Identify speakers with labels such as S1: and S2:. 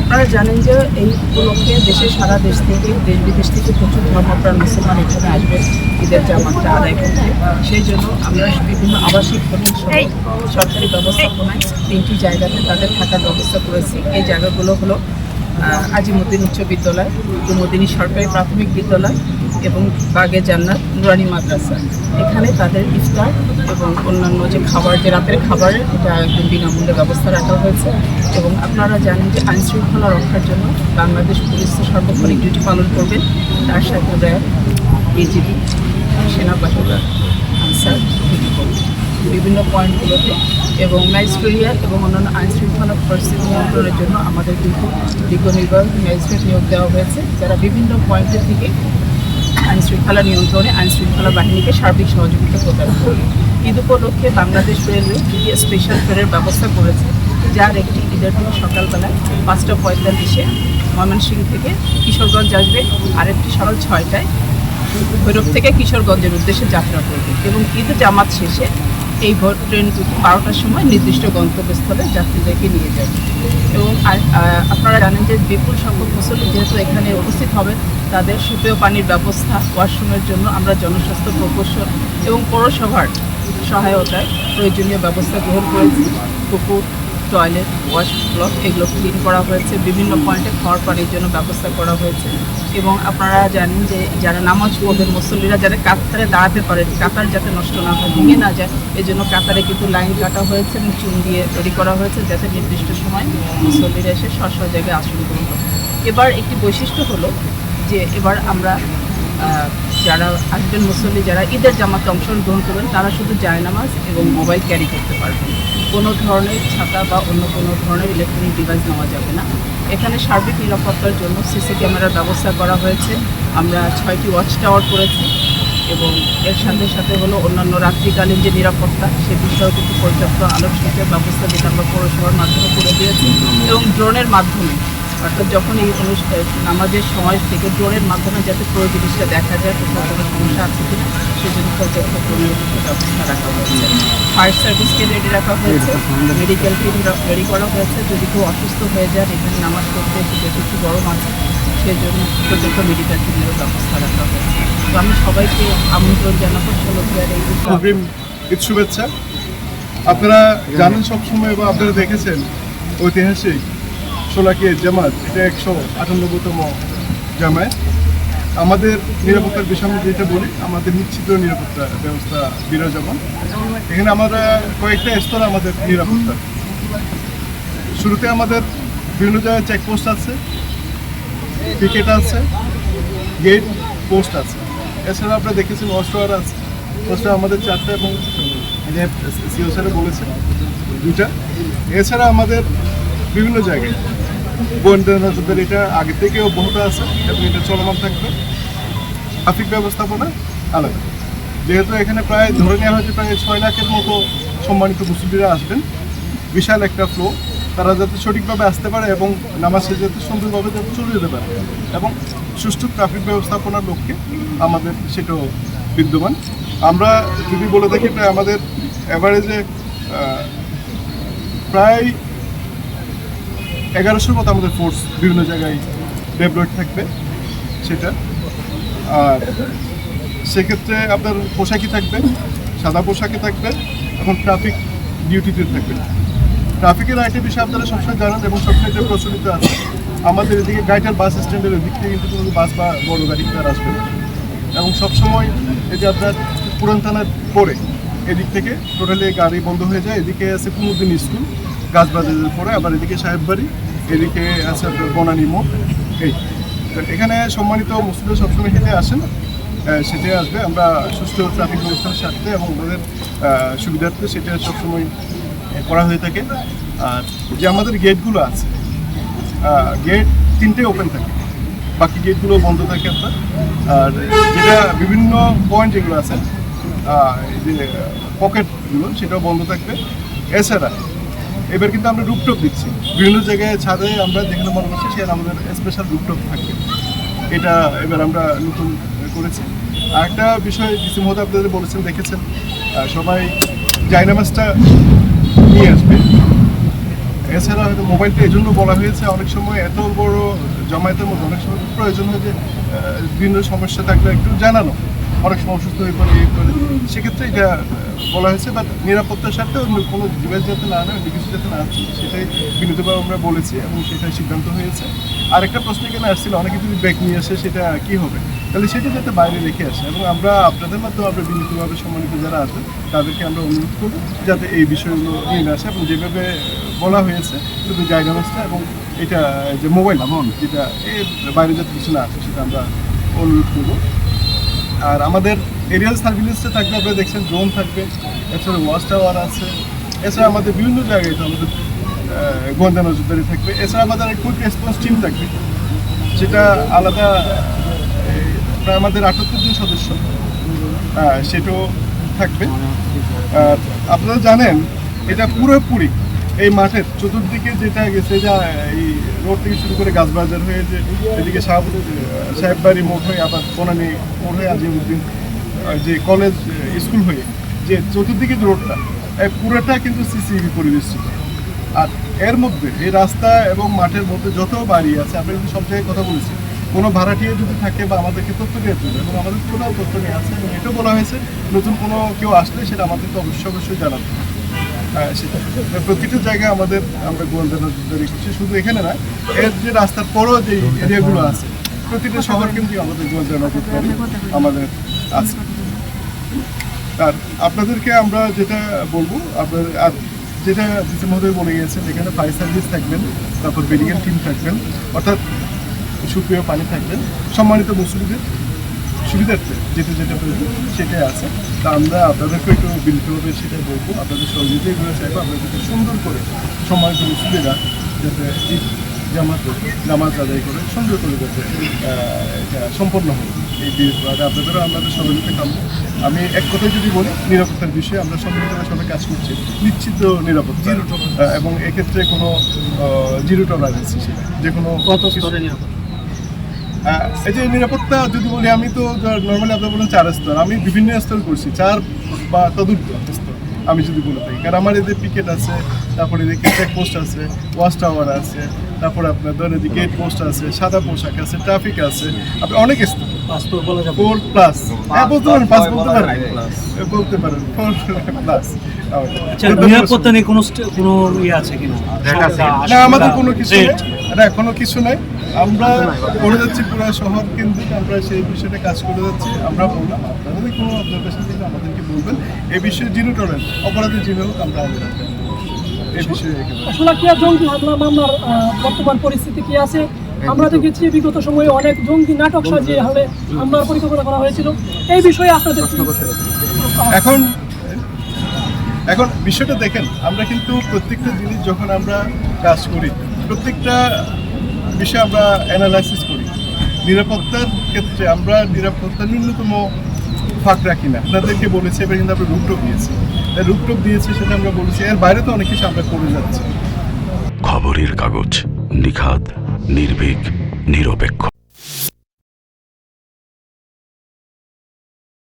S1: আপনারা জানেন যে এই উপলক্ষে দেশের সারা দেশ থেকে দেশ বিদেশ থেকে প্রচুর ধর্মপ্রাণ মুসলমান এখানে আসবে ঈদের জামাতটা আদায় করতে। সেই জন্য আমরা বিভিন্ন আবাসিক হোটেল সরকারি ব্যবস্থাপনায় তিনটি জায়গাতে তাদের থাকার ব্যবস্থা করেছি। এই জায়গাগুলো হলো আজিমুদ্দিন উচ্চ বিদ্যালয় কুমুদিনী সরকারি প্রাথমিক বিদ্যালয় এবং বাগে জান্নাত নুরানি মাদ্রাসা। এখানে তাদের ইফতার এবং অন্যান্য যে খাবার, যে রাতের খাবারের এটা একদম বিনামূল্যে ব্যবস্থা রাখা হয়েছে। এবং আপনারা জানেন যে আইন শৃঙ্খলা রক্ষার জন্য বাংলাদেশ পুলিশ তো সর্বক্ষণিক ডিউটি পালন করবেন তার সাথে র্যাব বিজিবি, সেনাবাহিনী। বিভিন্ন পয়েন্টগুলোতে এবং ম্যাজিস্ট্রেরিয়াল এবং অন্যান্য আইনশৃঙ্খলা পরিস্থিতি নিয়ন্ত্রণের জন্য আমাদের কিন্তু বিজ্ঞ নির্বাহী ম্যাজিস্ট্রেট নিয়োগ দেওয়া হয়েছে, যারা বিভিন্ন পয়েন্টের থেকে আইনশৃঙ্খলা নিয়ন্ত্রণে আইনশৃঙ্খলা বাহিনীকে সার্বিক সহযোগিতা প্রদান করবে ঈদ উপলক্ষে বাংলাদেশ রেলওয়ে দুটি স্পেশাল ট্রেনের ব্যবস্থা করেছে, যার একটি ঈদের দিন সকালবেলায় পাঁচটা পঁয়তাল্লিশে ময়মনসিংহ থেকে কিশোরগঞ্জ আসবে, আরেকটি সকাল ছয়টায় ভৈরব থেকে কিশোরগঞ্জের উদ্দেশ্যে যাত্রা করবে এবং ঈদ জামাত শেষে এই ভোট ট্রেন বারোটার সময় নির্দিষ্ট গন্তব্যস্থলে যাত্রীদেরকে নিয়ে যায়। এবং আপনারা জানেন যে বিপুল সংখ্যক মুসল্লি যেহেতু এখানে উপস্থিত হবে তাদের সুপেয় পানির ব্যবস্থা ওয়াশরুমের জন্য আমরা জনস্বাস্থ্য প্রকৌশল এবং পৌরসভার সহায়তায় প্রয়োজনীয় ব্যবস্থা গ্রহণ করেছি। পুকুর টয়লেট ওয়াশ ব্লক এগুলো ক্লিন করা হয়েছে। বিভিন্ন পয়েন্টে খাওয়ার পানির জন্য ব্যবস্থা করা হয়েছে। এবং আপনারা জানেন যে যারা নামাজ পড়বেন, মুসল্লিরা যারা কাতারে দাঁড়াতে পারেন কাতার যাতে নষ্ট না হয়, ভেঙে না যায় এই জন্য কাতারে কিন্তু লাইন কাটা হয়েছে এবং চুন দিয়ে তৈরি করা হয়েছে যাতে নির্দিষ্ট সময় মুসল্লিরা এসে স্ব জায়গায় আসন গ্রহণ করে। এবার একটি বৈশিষ্ট্য হলো যে এবার আমরা যারা আসবেন মুসল্লি, যারা ঈদের জামাতে অংশগ্রহণ করবেন, তারা শুধু জায়নামাজ এবং মোবাইল ক্যারি করতে পারবেন। কোনো ধরনের ছাতা বা অন্য কোনো ধরনের ইলেকট্রনিক ডিভাইস নেওয়া যাবে না। এখানে সার্বিক নিরাপত্তার জন্য সিসি ক্যামেরার ব্যবস্থা করা হয়েছে। আমরা ছয়টি ওয়াচ টাওয়ার করেছি এবং এর সাথে সাথে হলো অন্যান্য রাত্রিকালীন যে নিরাপত্তা, সে বিষয়েও কিন্তু পর্যাপ্ত আলোকসজ্জার ব্যবস্থা যেটা আমরা পৌরসভার মাধ্যমে করে দিয়েছি এবং ড্রোনের মাধ্যমে। অর্থাৎ যখন এই অনুষ্ঠান নামাজের সময় থেকে ড্রোনের মাধ্যমে যাতে পুরো জিনিসটা দেখা যায়, কোথাও কোনো সমস্যা আছে কিনা, সেজন্য পর্যাপ্ত ড্রোনের ব্যবস্থা রাখা হয়েছে। ফায়ার সার্ভিসকে রেডি রাখা হয়েছে মেডিকেল টিম রেডি করা হয়েছে। যদি কেউ অসুস্থ হয়ে যান, এখানে নামাজ পড়তে যেহেতু একটু গরম আছে সেই জন্য পর্যাপ্ত মেডিকেল টিমেরও ব্যবস্থা রাখা হয়েছে। তো আমি সবাইকে আমন্ত্রণ জানাব ষোলোটিয়ার এই
S2: শুভেচ্ছা। আপনারা জানেন সবসময় বা আপনারা দেখেছেন ঐতিহাসিক সোলাকিয়া জামাত, এটা একশো আটানব্বইতম জামায়াত। আমাদের নিরাপত্তার বিষয়ে আমি যেটা বলি, আমাদের নিশ্চিত নিরাপত্তা ব্যবস্থা বিরাজমান। এখানে আমরা কয়েকটা স্তর আমাদের নিরাপত্তা। শুরুতে আমাদের বিভিন্ন জায়গায় চেকপোস্ট আছে পিকেট আছে গেট পোস্ট আছে। এছাড়া আপনারা দেখেছেন অস্ট্রার আছে। অস্ট্রা আমাদের চারটা এবং সিও স্যারে বলেছেন দুটা এছাড়া আমাদের বিভিন্ন জায়গায় গোয়েন্দা এটা আগে থেকে অব্যাহত আছে এবং এটা চলমান থাকবে। ট্রাফিক ব্যবস্থাপনা আলাদা। যেহেতু এখানে প্রায় ধরে নেওয়া হয়েছে প্রায় ছয় লাখের মতো সম্মানিত মুসলিমরা আসবেন। বিশাল একটা ফ্লো তারা যাতে সঠিকভাবে আসতে পারে এবং নামাজ যাতে সুন্দরভাবে যাতে চলে যেতে পারে। এবং সুষ্ঠু ট্রাফিক ব্যবস্থাপনার লক্ষ্যে আমাদের সেটাও বিদ্যমান। আমরা যদি বলে থাকি প্রায় আমাদের অ্যাভারেজে প্রায় এগারোশোর মতো আমাদের ফোর্স বিভিন্ন জায়গায় ডেভেলপ থাকবে, সেটা। আর সেক্ষেত্রে আপনার পোশাকই থাকবে, সাদা পোশাকে থাকবে এবং ট্রাফিক ডিউটিতে থাকবে। ট্রাফিকের আরেকটা বিষয়ে আপনারা সবসময় জানান এবং সবসময় প্রচলিত আছে। আমাদের এদিকে গাইটার বাস স্ট্যান্ডের দিক থেকে কিন্তু কোনো বাস বা বড় গাড়ি তার আসবে না। এবং সবসময় এই যে আপনার পুরান থানার পরে এদিক থেকে টোটালি গাড়ি বন্ধ হয়ে যায়, এদিকে আছে কুমুদ্দিন স্কুল গাছবাজারের পরে আবার এদিকে সাহেব বাড়ি এদিকে আছে আপনার বনানী মোড়। এই এখানে সম্মানিত মুসলিমরা সবসময় হেঁটে আসেন সেটাই আসবে। আমরা সুস্থ ট্রাফিক ব্যবস্থার স্বার্থে এবং আহ, সুবিধার্থে সেটা সবসময় করা হয়ে থাকে। আর যে আমাদের গেটগুলো আছে গেট তিনটে ওপেন থাকে। বাকি গেটগুলো বন্ধ থাকে আপনার। আর যেটা বিভিন্ন পয়েন্ট যেগুলো আছে যে পকেটগুলো সেটাও বন্ধ থাকবে। এছাড়া এবার কিন্তু আমরা রুপটপ দিচ্ছি। বিভিন্ন জায়গায় ছাদে আমরা যেখানে মনে করছি সেখানে আমাদের স্পেশাল রুপটপ থাকবে। এটা এবার আমরা নতুন করেছি। আর একটা বিষয় ডিসি মহোদয় আপনাদের বলেছেন, দেখেছেন সবাই জায়নামাজটা নিয়ে আসবে। এছাড়া হয়তো মোবাইলটা এই জন্য বলা হয়েছে, অনেক সময় এত বড় জমায়েতের মধ্যে অনেক সময় প্রয়োজন হয় যে বিভিন্ন সমস্যা থাকলে একটু জানানো। অনেক সময় অসুস্থ হয়ে পড়ে, এই করে সেক্ষেত্রে এটা বলা হয়েছে বাট নিরাপত্তার সাথে অন্য কোনো ডিভাইস যাতে না নেয় কিছু যাতে না আসে, সেটাই বিনীতভাবে আমরা বলেছি এবং সেটাই সিদ্ধান্ত হয়েছে। আর একটা প্রশ্ন এখানে আসছিল, অনেকে যদি ব্যাগ নিয়ে আসে, সেটা কি হবে? তাহলে সেটা যাতে বাইরে রেখে আসে এবং আমরা আপনাদের মাধ্যমে, আমরা বিনীতভাবে সম্মানিত যারা আছেন, তাদেরকে আমরা অনুরোধ করব যাতে এই বিষয়গুলো নিয়ে না আসে এবং যেভাবে বলা হয়েছে, শুধু জায়গা গাইডেন্সটা এবং এটা, যে মোবাইল ফোন যেটা বাইরে যাতে কিছু না আসে, সেটা আমরা অনুরোধ করব। আর আমাদের এরিয়াল সার্ভিলেন্সে থাকবে, আপনারা দেখছেন ড্রোন থাকবে, এছাড়া ওয়াচ টাওয়ার আছে, এছাড়া আমাদের বিভিন্ন জায়গায় আমাদের গোয়েন্দা নজরদারি থাকবে, এছাড়া আমাদের কুইক রেসপন্স টিম থাকবে সেটা আলাদা প্রায় আমাদের আটাত্তর জন সদস্য সেটাও থাকবে। আর আপনারা জানেন, এটা পুরোপুরি এই মাঠের চতুর্দিকে যেটা গেছে যা, এই রোড থেকে শুরু করে গাছবাজার হয়ে যে এদিকে সাহেব সাহেববাড়ি মোড় হয়ে আবার বনানি মোড় হয়ে আজিমুদ্দিন যে কলেজ স্কুল হয়ে যে চতুর্দিকে রোডটা, এই পুরোটা কিন্তু সিসিবি পরিবেশিত আর এর মধ্যে, এই রাস্তা এবং মাঠের মধ্যে যত বাড়ি আছে আমরা কিন্তু সব জায়গায় কথা বলেছি, কোনো ভাড়াটিয়া যদি থাকে বা আমাদেরকে তথ্য দিয়ে দেবে এবং আমাদের টোটাল তথ্য নিয়ে আছে, এবং এটাও বলা হয়েছে, নতুন কোনো কেউ আসলে সেটা আমাদেরকে অবশ্যই অবশ্যই জানাতে সেটা প্রতিটা জায়গায় আমাদের আমরা গোয়েন্দা নজরদারি করছি, শুধু এখানে না, এর যে রাস্তার পরও যে এরিয়াগুলো আছে, প্রতিটা শহর কিন্তু আমাদের গোয়েন্দা নজরদারি আমাদের আছে। আর আপনাদেরকে আমরা যেটা বলব, আপনার, আর যেটা ডিসি মহোদয় বলে গিয়েছেন, এখানে ফায়ার সার্ভিস থাকবেন, তারপর মেডিকেল টিম থাকবেন, অর্থাৎ সুপ্রিয় পানি থাকবেন, সম্মানিত মুসলিমদের সুবিধার্থে যেটা যেটা প্রয়োজন সেটাই আছে। তা আমরা আপনাদেরকে একটু বিনীতভাবে সেটা বলব। আপনাদের সহযোগিতা এগুলো চাইব আপনাদেরকে সুন্দর করে সম্মানিত মুসলিমরা যাতে ঈদ জামাত নামাজ আদায় করে সুন্দর করে যাতে সম্পন্ন হয়। এই দিনগুলো আপনাদেরও আমাদের সহযোগিতা কাম্য। আমি এক কথায় যদি বলি নিরাপত্তার বিষয়ে আমরা সম্মিলিতভাবে সবাই কাজ করছি নিশ্চিত নিরাপত্তা এবং এক্ষেত্রে কোনো জিরো টলারেন্স সেটা যে কোনো
S3: কত স্তরে
S2: আহ, এই যে নিরাপত্তা যদি বলি আমি তো নর্মালি আপনি বলেন চার স্তর। আমি বিভিন্ন স্তর করছি চার বা তদুর্ধ স্তর আমি যদি বলে থাকি। কারণ আমার এদের পিকেট আছে তারপরে এদিকে চেক পোস্ট আছে ওয়াচ টাওয়ার আছে তারপরে আপনার ধরেন এদিকে গেট পোস্ট আছে সাদা পোশাক আছে ট্রাফিক আছে আপনি অনেক স্তর। ফোর প্লাস হ্যাঁ বলতে পারেন পাঁচ বলতে পারেন। বলতে পারেন ফোর প্লাস
S3: আচ্ছা নিরাপত্তা নিয়ে কোনো ইয়ে আছে কিনা?
S2: না আমাদের কোনো কিছু নেই। না কোনো কিছু নেই। আমরা করে যাচ্ছি পুরো শহর কেন্দ্রিক আমরা সেই বিষয়টা কাজ করে যাচ্ছি। আমরা বললাম আপনাদের কোনো অবজারভেশন থাকলে আমাদেরকে বলবেন। এই বিষয়ে জিরো টলারেন্স অপরাধী জিরো হোক আমরা এই বিষয়ে
S4: শোলাকিয়া জঙ্গি হামলা মামলার বর্তমান পরিস্থিতি কি আছে? আমরা দেখেছি বিগত সময়ে অনেক জঙ্গি নাটক সাজিয়ে হলে হামলার পরিকল্পনা করা হয়েছিল। এই বিষয়ে আপনাদের
S2: এখন এখন বিষয়টা দেখেন আমরা কিন্তু প্রত্যেকটা জিনিস যখন আমরা কাজ করি প্রত্যেকটা বিষয় আমরা অ্যানালাইসিস করি। নিরাপত্তার ক্ষেত্রে আমরা নিরাপত্তা ন্যূনতম ফাঁক রাখি না। আপনাদেরকে বলেছি এবার কিন্তু আমরা রুপটপ দিয়েছি। রুপটপ দিয়েছি সেটা আমরা বলেছি, এর বাইরে তো অনেক কিছু আমরা করে যাচ্ছি।
S5: খবরের কাগজ নিখাদ, নির্ভীক, নিরপেক্ষ।